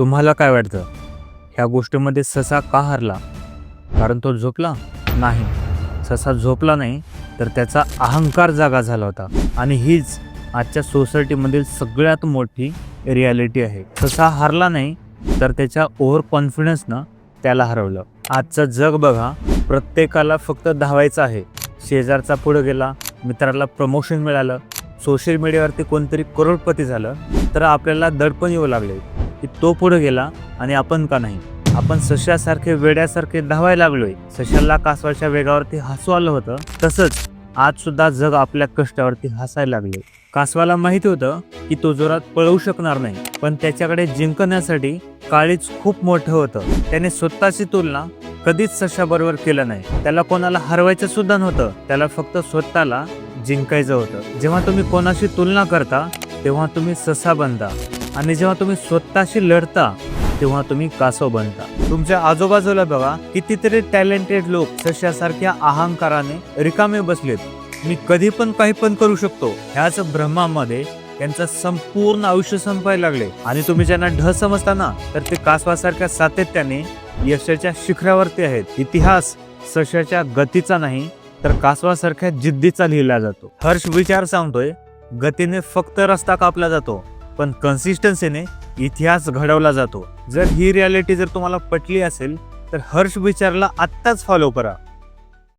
तुम्हाला काय वाटतं? ह्या गोष्टीमध्ये ससा का हरला? कारण तो झोपला नाही. ससा झोपला नाही तर त्याचा अहंकार जागा झाला होता. आणि हीच आजच्या सोसायटीमधील सगळ्यात मोठी रियालिटी आहे. ससा हरला नाही तर त्याच्या ओव्हर कॉन्फिडन्सनं त्याला हरवलं. आजचं जग बघा प्रत्येकाला फक्त धावायचं आहे. शेजारचा पुढे गेला मित्राला प्रमोशन मिळालं सोशल मीडियावरती कोणतरी करोडपती झालं तर आपल्याला दडपण येऊ लागले. की तो पुढे गेला आणि आपण का नाही? आपण सशासारखे वेड्यासारखे धावायला लागलोय. सशाला कासवाच्या वेगावरती हसू आलं होतं. तसंच आज सुद्धा जग आपल्या कष्टावरती हसायला लागले कासवाला माहिती होतं की तो जोरात पळवू शकणार नाही पण त्याच्याकडे जिंकण्यासाठी काळीच खूप मोठं होतं. त्याने स्वतःची तुलना कधीच सशाबरोबर केलं नाही. त्याला कोणाला हरवायचं सुद्धा नव्हतं. त्याला फक्त स्वतःला जिंकायचं होतं. जेव्हा तुम्ही कोणाशी तुलना करता तेव्हा तुम्ही ससा बनता. आणि जेव्हा तुम्ही स्वतःशी लढता तेव्हा तुम्ही कासव बनता. तुमच्या आजूबाजूला बघा कितीतरी टॅलेंटेड लोक सशासारख्या अहंकाराने रिकामे बसलेत. मी कधी पण काही पण करू शकतो. ह्याच भ्रमामध्ये त्यांचं संपूर्ण आयुष्य संपायला लागले. आणि तुम्ही ज्यांना ढ समजता ना तर ते कासवासारख्या सातत्याने यशाच्या शिखरावरती आहेत. इतिहास सशाच्या गतीचा नाही तर कासवासारख्या जिद्दीचा लिहिला जातो. हर्ष विचार सांगतोय गतीने फक्त रस्ता कापला जातो. पण कन्सिस्टन्सीने इतिहास घडवला जातो. जर ही रियालिटी जर तुम्हाला पटली असेल तर हर्ष विचारला आत्ताच फॉलो करा.